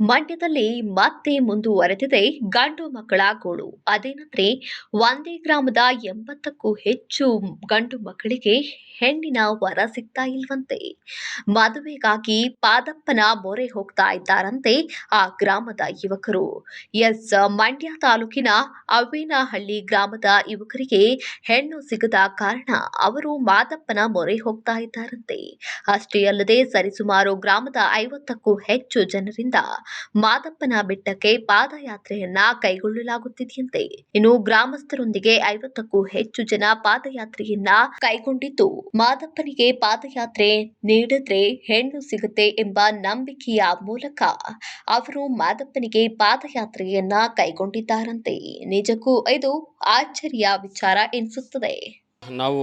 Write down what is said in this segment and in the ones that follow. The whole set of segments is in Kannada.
ಮಂಡ್ಯದಲ್ಲಿ ಮತ್ತೆ ಮುಂದುವರೆದಿದೆ ಗಂಡು ಮಕ್ಕಳ ಗೋಳು. ಅದೇನಂದ್ರೆ ಒಂದೇ ಗ್ರಾಮದ ಎಂಬತ್ತಕ್ಕೂ ಹೆಚ್ಚು ಗಂಡು ಮಕ್ಕಳಿಗೆ ಹೆಣ್ಣಿನ ವರ ಸಿಗ್ತಾ ಇಲ್ವಂತೆ. ಮದುವೆಗಾಗಿ ಪಾದಪ್ಪನ ಮೊರೆ ಹೋಗ್ತಾ ಇದ್ದಾರಂತೆ ಆ ಗ್ರಾಮದ ಯುವಕರು. ಎಸ್ ಮಂಡ್ಯ ತಾಲೂಕಿನ ಅವೇನಹಳ್ಳಿ ಗ್ರಾಮದ ಯುವಕರಿಗೆ ಹೆಣ್ಣು ಸಿಗದ ಕಾರಣ ಅವರು ಮಾದಪ್ಪನ ಮೊರೆ ಹೋಗ್ತಾ ಇದ್ದಾರಂತೆ. ಅಷ್ಟೇ ಅಲ್ಲದೆ ಸರಿಸುಮಾರು ಗ್ರಾಮದ ಐವತ್ತಕ್ಕೂ ಹೆಚ್ಚು ಜನರಿಂದ ಮಾದಪ್ಪನ ಬೆಟ್ಟಕ್ಕೆ ಪಾದಯಾತ್ರೆಯನ್ನ ಕೈಗೊಳ್ಳಲಾಗುತ್ತಿದೆಯಂತೆ. ಇನ್ನು ಗ್ರಾಮಸ್ಥರೊಂದಿಗೆ ಐವತ್ತಕ್ಕೂ ಹೆಚ್ಚು ಜನ ಪಾದಯಾತ್ರೆಯನ್ನ ಕೈಗೊಂಡಿದ್ದು, ಮಾದಪ್ಪನಿಗೆ ಪಾದಯಾತ್ರೆ ನೀಡಿದ್ರೆ ಹೆಣ್ಣು ಸಿಗುತ್ತೆ ಎಂಬ ನಂಬಿಕೆಯ ಮೂಲಕ ಅವರು ಮಾದಪ್ಪನಿಗೆ ಪಾದಯಾತ್ರೆಯನ್ನ ಕೈಗೊಂಡಿದ್ದಾರಂತೆ. ನಿಜಕ್ಕೂ ಇದು ಆಶ್ಚರ್ಯ ವಿಚಾರ ಎನಿಸುತ್ತದೆ ನಾವು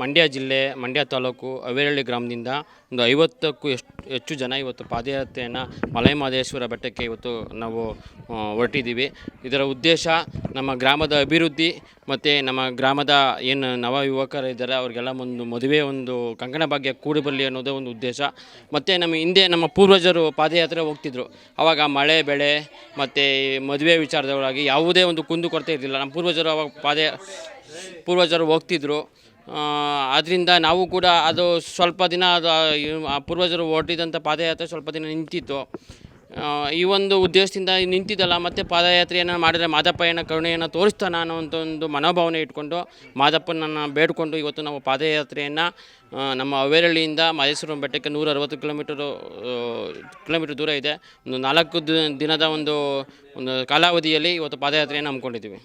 ಮಂಡ್ಯ ಜಿಲ್ಲೆ, ಮಂಡ್ಯ ತಾಲೂಕು ಅವೇರಳ್ಳಿ ಗ್ರಾಮದಿಂದ ಒಂದು ಐವತ್ತಕ್ಕೂ ಎಷ್ಟು, ಹೆಚ್ಚು ಜನ ಇವತ್ತು ಪಾದಯಾತ್ರೆಯನ್ನು ಮಲೆಮಹದೇಶ್ವರ ಬೆಟ್ಟಕ್ಕೆ ಇವತ್ತು ನಾವು ಹೊರಟಿದ್ದೀವಿ. ಇದರ ಉದ್ದೇಶ ನಮ್ಮ ಗ್ರಾಮದ ಅಭಿವೃದ್ಧಿ ಮತ್ತು ನಮ್ಮ ಗ್ರಾಮದ ಏನು ನವ ಯುವಕರು ಇದ್ದಾರೆ, ಅವ್ರಿಗೆಲ್ಲ ಒಂದು ಮದುವೆ ಒಂದು ಕಂಕಣ ಭಾಗ್ಯ ಕೂಡಿ ಬರಲಿ ಅನ್ನೋದೇ ಒಂದು ಉದ್ದೇಶ. ಮತ್ತು ನಮ್ಮ ಹಿಂದೆ ನಮ್ಮ ಪೂರ್ವಜರು ಪಾದಯಾತ್ರೆ ಹೋಗ್ತಿದ್ರು. ಆವಾಗ ಮಳೆ, ಬೆಳೆ ಮತ್ತು ಮದುವೆ ವಿಚಾರದೊಳಗೆ ಯಾವುದೇ ಒಂದು ಕುಂದು ಕೊರತೆ ಇರಲಿಲ್ಲ. ನಮ್ಮ ಪೂರ್ವಜರು ಅವಾಗ ಪಾದ ಪೂರ್ವಜರು ಹೋಗ್ತಿದ್ರು. ಅದರಿಂದ ನಾವು ಕೂಡ ಅದು ಸ್ವಲ್ಪ ದಿನ ಅದು ಪೂರ್ವಜರು ಹೊರಟಿದಂಥ ಪಾದಯಾತ್ರೆ ಸ್ವಲ್ಪ ದಿನ ನಿಂತಿತ್ತು. ಈ ಒಂದು ಉದ್ದೇಶದಿಂದ ನಿಂತಿದ್ದಲ್ಲ, ಮತ್ತು ಪಾದಯಾತ್ರೆಯನ್ನು ಮಾಡಿದರೆ ಮಾದಪ್ಪಯ್ಯನ ಕರುಣೆಯನ್ನು ತೋರಿಸ್ತಾನ ಅಂತ ಒಂದು ಮನೋಭಾವನೆ ಇಟ್ಕೊಂಡು ಮಾದಪ್ಪನನ್ನು ಬೇಡಿಕೊಂಡು ಇವತ್ತು ನಾವು ಪಾದಯಾತ್ರೆಯನ್ನು ನಮ್ಮ ಅವೇರಳ್ಳಿಯಿಂದ ಮಹೇಶ್ವರ ಬೆಟ್ಟಕ್ಕೆ ನೂರ ಅರವತ್ತು ಕಿಲೋಮೀಟರು ಕಿಲೋಮೀಟರ್ ದೂರ ಇದೆ. ಒಂದು ನಾಲ್ಕು ದಿನದ ಒಂದು ಒಂದು ಕಾಲಾವಧಿಯಲ್ಲಿ ಇವತ್ತು ಪಾದಯಾತ್ರೆಯನ್ನು ಹಮ್ಮಿಕೊಂಡಿದ್ದೀವಿ.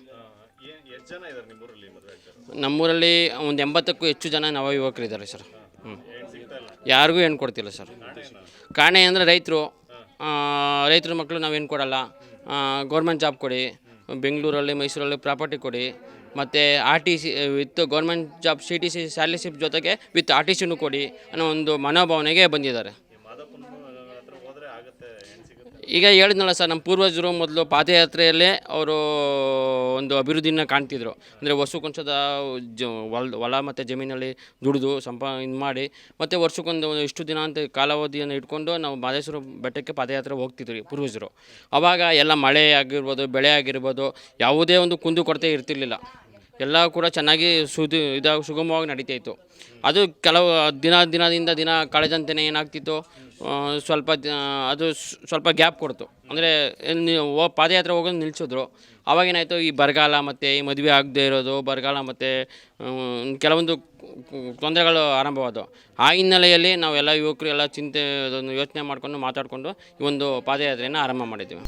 ನಮ್ಮೂರಲ್ಲಿ ಒಂದು ಎಂಬತ್ತಕ್ಕೂ ಹೆಚ್ಚು ಜನ ನವ ಯುವಕರಿದ್ದಾರೆ ಸರ್. ಹ್ಞೂ ಯಾರಿಗೂ ಏನು ಕೊಡ್ತಿಲ್ಲ ಸರ್. ಕಾರಣ ಅಂದರೆ ರೈತರು. ರೈತರ ಮಕ್ಕಳು ನಾವೇನು ಕೊಡಲ್ಲ. ಗೌರ್ಮೆಂಟ್ ಜಾಬ್ ಕೊಡಿ. ಬೆಂಗಳೂರಲ್ಲಿ ಮೈಸೂರಲ್ಲಿ ಪ್ರಾಪರ್ಟಿ ಕೊಡಿ. ಮತ್ತು R T C with government job C T C ಸ್ಯಾಲರಿಶಿಪ್ ಜೊತೆಗೆ ವಿತ್ ಆರ್ ಟಿ ಸಿನೂ ಕೊಡಿ ಅನ್ನೋ ಒಂದು ಮನೋಭಾವನೆಗೆ ಬಂದಿದ್ದಾರೆ. ಈಗ ಹೇಳಿದ್ನಲ್ಲ ಸರ್, ನಮ್ಮ ಪೂರ್ವಜರು ಮೊದಲು ಪಾದಯಾತ್ರೆಯಲ್ಲೇ ಅವರು ಒಂದು ಅಭಿವೃದ್ಧಿನ ಕಾಣ್ತಿದ್ರು. ಅಂದರೆ ವರ್ಷಕ್ಕೊಂದ್ಸದ ಜ, ಹೊಲ ಹೊಲ ಮತ್ತು ಜಮೀನಲ್ಲಿ ದುಡಿದು ಸಂಪ, ಇದು ಮಾಡಿ, ಮತ್ತು ವರ್ಷಕ್ಕೊಂದು ಇಷ್ಟು ದಿನ ಅಂತ ಕಾಲಾವಧಿಯನ್ನು ಇಟ್ಕೊಂಡು ನಾವು ಮಾದೇಶ್ವರ ಬೆಟ್ಟಕ್ಕೆ ಪಾದಯಾತ್ರೆ ಹೋಗ್ತಿದ್ವಿ ಪೂರ್ವಜರು. ಆವಾಗ ಎಲ್ಲ ಮಳೆ ಆಗಿರ್ಬೋದು, ಬೆಳೆ ಆಗಿರ್ಬೋದು, ಯಾವುದೇ ಒಂದು ಕುಂದು ಕೊರತೆ ಇರ್ತಿರ್ಲಿಲ್ಲ. ಎಲ್ಲ ಕೂಡ ಚೆನ್ನಾಗಿ ಸುದು ಇದಾಗಿ ಸುಗಮವಾಗಿ ನಡೀತಾ ಅದು ಕೆಲವು ದಿನ ದಿನದಿಂದ ದಿನ ಕಳೆದಂತೆಯೇ ಏನಾಗ್ತಿತ್ತು ಸ್ವಲ್ಪ ಅದು ಸ್ವಲ್ಪ ಗ್ಯಾಪ್ ಕೊಡ್ತು. ಅಂದರೆ ಪಾದಯಾತ್ರೆ ಹೋಗೋದು ನಿಲ್ಲಿಸಿದ್ರು ಅವಾಗೇನಾಯಿತು ಈ ಬರಗಾಲ ಮತ್ತು ಈ ಮದುವೆ ಆಗದೆ ಇರೋದು, ಬರಗಾಲ ಮತ್ತು ಕೆಲವೊಂದು ತೊಂದರೆಗಳು ಆರಂಭವಾದವು. ಆ ಹಿನ್ನೆಲೆಯಲ್ಲಿ ನಾವೆಲ್ಲ ಯುವಕರು ಎಲ್ಲ ಚಿಂತೆ ಯೋಚನೆ ಮಾಡಿಕೊಂಡು ಮಾತಾಡಿಕೊಂಡು ಈ ಒಂದು ಪಾದಯಾತ್ರೆಯನ್ನು ಆರಂಭ ಮಾಡಿದ್ದೀವಿ.